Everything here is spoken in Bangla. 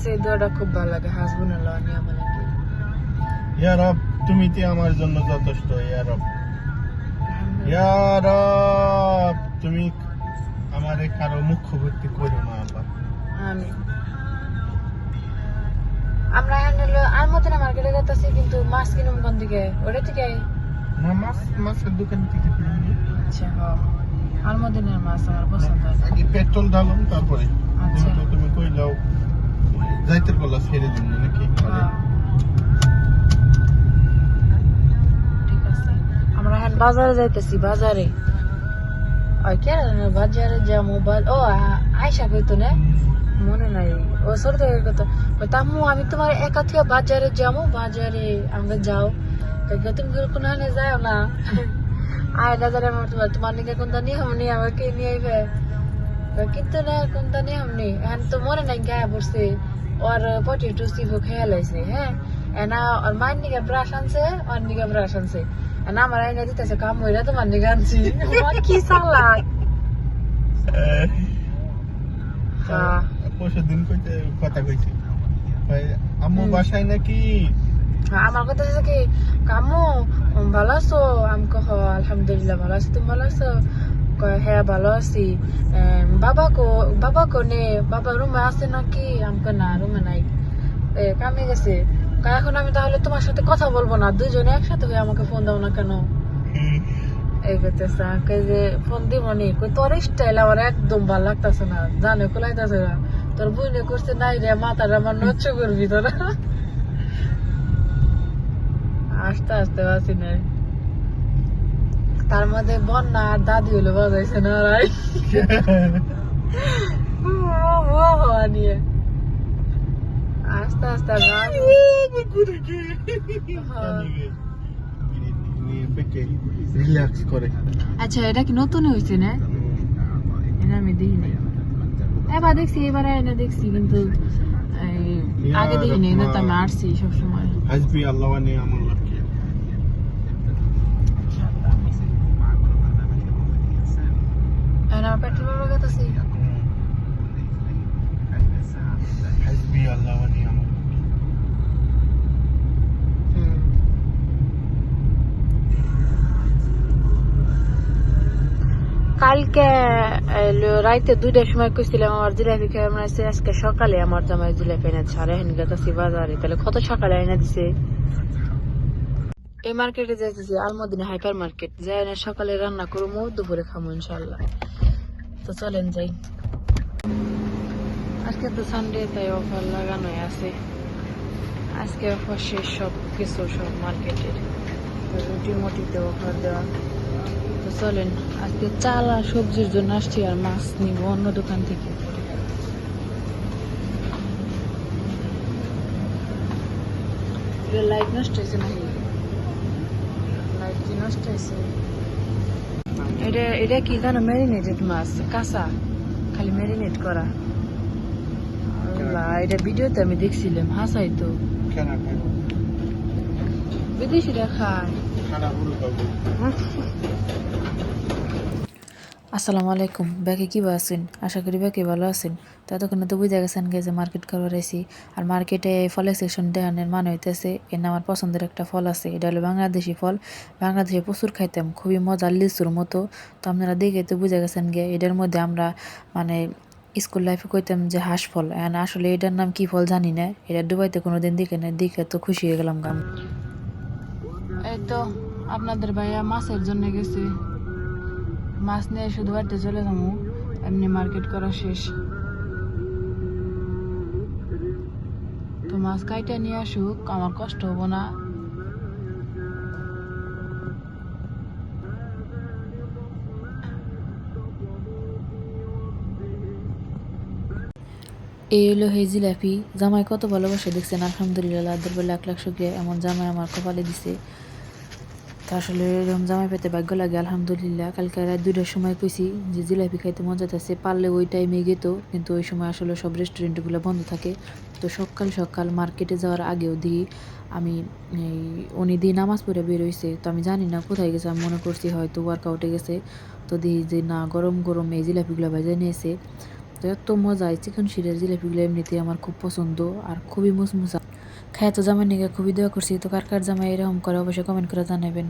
কাছে এই দোয়াটা খুব ভালো লাগে হাসবুন আল্লাহ ইয়া রব তুমি তে আমার জন্য যথেষ্ট ইয়া রব। ইয়া রব তুমি আমারে কারও মুখ্য ভর্তি করো না আল্লাহ আমি আমরা হলো আলমদিনা মার্কেটে যাচ্ছি কিন্তু মাছ কিনুম কোন দিকে? ওটা থেকে না মাছ মাছের দোকান থেকে আচ্ছা আলমদিনার মাছ আমার পছন্দ পেট্রোল ঢালুন তারপরে। আচ্ছা। তুমি যাইতে বলা, ছেড়ে দিন নাকি হ্যাঁ। আমরা এখন বাজারে যাইতেছি, বাজারে। ওই কে বাজারে যাব বা- ও আয়সা কইতো না? মনে নাই। ও থেকে কত তাম্মু আমি তোমার একা থেকে বাজারে যাব বাজারে আমরা যাও। কই তুমি কোনো যাও না? আয়, বাজারে তোমার নিকে কোনটা নিয়ে হামনি আমাকে নিয়ে আইবে। কিন্তু না কোনটা নিয়ে হামনি এখন তো মনে নাই গায়ে পড়ছে ওর পটেটো খেয়ে লাইছে হ্যাঁ? এনা ওর মায়ের নিকে ব্রাশ আনছে ওর নিকে ব্রাশ আনছে। এনা আমার আইনা দিতেছে কাম হইরা তোমার নিকে আনছি। কি হ্যাঁ। পরশু দিন কইতে কথা কইছি। কই, আম্মু হুম। বাসায় নাকি? হ্যাঁ, আমার কথা হচ্ছে কি কামু ভালো আছো? আমি কহ আলহামদুলিল্লাহ ভালো আছি তুমি ভালো আছো? কয় হ্যাঁ ভালো আছি বাবা কো বাবা কো নে বাবা রুমে আছে নাকি আমাকে না রুমে নাই কামে গেছে এখন আমি তাহলে তোমার সাথে কথা বলব না দুজনে একসাথে হয়ে আমাকে ফোন দাও না কেন? এই করতেছে, আমাকে যে ফোন দিব নি তোর স্টাইল আমার একদম ভালো লাগতেছে না, জানে, কোলাইতেছে না। তোর বুঝলে করছে, নাই রে, মাথাটা আমার নচ্ছ করবি তোরা। আস্তে আস্তে, বাসি নাই। তার মধ্যে বন্যা আর দাদি হলো বাজাইছে না রাই। নিয়ে। আস্তে আস্তে রিল্যাক্স করে। আচ্ছা এটা কি নতুন হয়েছে না? এটা আমি দেখি নাই। এবার দেখছি এবার এনে দেখছি কিন্তু আগে দেখি নাই না তো আমি আসছি সবসময়। হাসবি আল্লাহ ওয়া নি'মাল ওয়াকিল আর আমার পেট্রোল লাগাতেছি হাসবি আল্লাহ কালকে রাইতে দুইটার সময় কইছিলাম আমার জিলাপি খেয়ে মনে হচ্ছে আজকে সকালে আমার জামাই জিলাপি এনে সাড়ে হেন গেছি বাজারে, তাহলে কত সকালে এনে দিছে? এই মার্কেটে যাইতেছি, আলমদিনা হাইপার মার্কেট যাই সকালে রান্না করব দুপুরে খাব ইনশাল্লাহ তো চলেন যাই। আজকে তো সানডে তাই অফার লাগানোই আছে। আজকে অফার শেষ সব কিছু সব মার্কেটের রুটি মুটিতে অফার দেওয়া। তো চলেন আজকে চাল আর সবজির জন্য আসছি আর মাছ নিব অন্য দোকান থেকে। লাইট নষ্ট হয়েছে নাকি? লাইট কি নষ্ট হয়েছে এটা এটা কি জানো ম্যারিনেটেড মাছ কাঁচা খালি ম্যারিনেট করা। এটা ভিডিওতে আমি দেখছিলাম হাসাই তো বিদেশিরা খায়। আসসালামু আলাইকুম। ব্যাকে কি আছেন? আশা করি ব্যাকে ভালো আছেন। তো এতক্ষণে তো বুঝে গেছেন গে যে মার্কেট করবার আইছি। আর মার্কেটে এই ফলের সেকশন দেখানোর মানে হইতেছে এর আমার পছন্দের একটা ফল আছে। এটা হলো বাংলাদেশি ফল। বাংলাদেশে প্রচুর খাইতাম, খুবই মজার লিচুর মতো। তো আপনারা দেখে তো বুঝে গেছেন গে এটার মধ্যে আমরা মানে স্কুল লাইফে কইতাম যে হাঁস ফল। আসলে এটার নাম কি ফল জানি না। এটা দুবাইতে কোনোদিন দেখে না, দেখে তো খুশি হয়ে গেলাম গাম এই তো আপনাদের ভাইয়া মাছের জন্য গেছে। মাছ নিয়ে শুধু বাড়িতে চলে যাব, এমনি মার্কেট করা শেষ। তো মাছ কাইটা নিয়ে আসুক, আমার কষ্ট হব না। এই হলো হে জিলাপি। জামাই কত ভালোবাসে, দেখছেন? আলহামদুলিল্লাহ আদার লাখ লাখ শুক্রিয়া। এমন জামাই আমার কপালে দিছে। তো আসলে এরকম জামাই পেতে ভাগ্য লাগে, আলহামদুলিল্লাহ। কালকে রাত দুইটার সময় কইছি যে জিলাপি খাইতে মজা আছে পারলে ওই টাইমে যেত কিন্তু ওই সময় আসলে সব রেস্টুরেন্টগুলো বন্ধ থাকে। তো সকাল সকাল মার্কেটে যাওয়ার আগেও দিই আমি এই উনি দিয়ে নামাজ পড়ে বের হইছে। তো আমি জানি না কোথায় গেছে, আমি মনে করছি হয়তো ওয়ার্কআউটে গেছে। তো দিই যে না, গরম গরম এই জিলাপিগুলো ভেজে নিয়েছে। তো এত মজা চিকেন শিরের জিলাপিগুলো এমনিতেই আমার খুব পছন্দ আর খুবই মুসমুসা। খায় তো জামাই নিগে খুবই দয়া করছি। তো কার কার জামাই এরকম করে অবশ্যই কমেন্ট করে জানাবেন।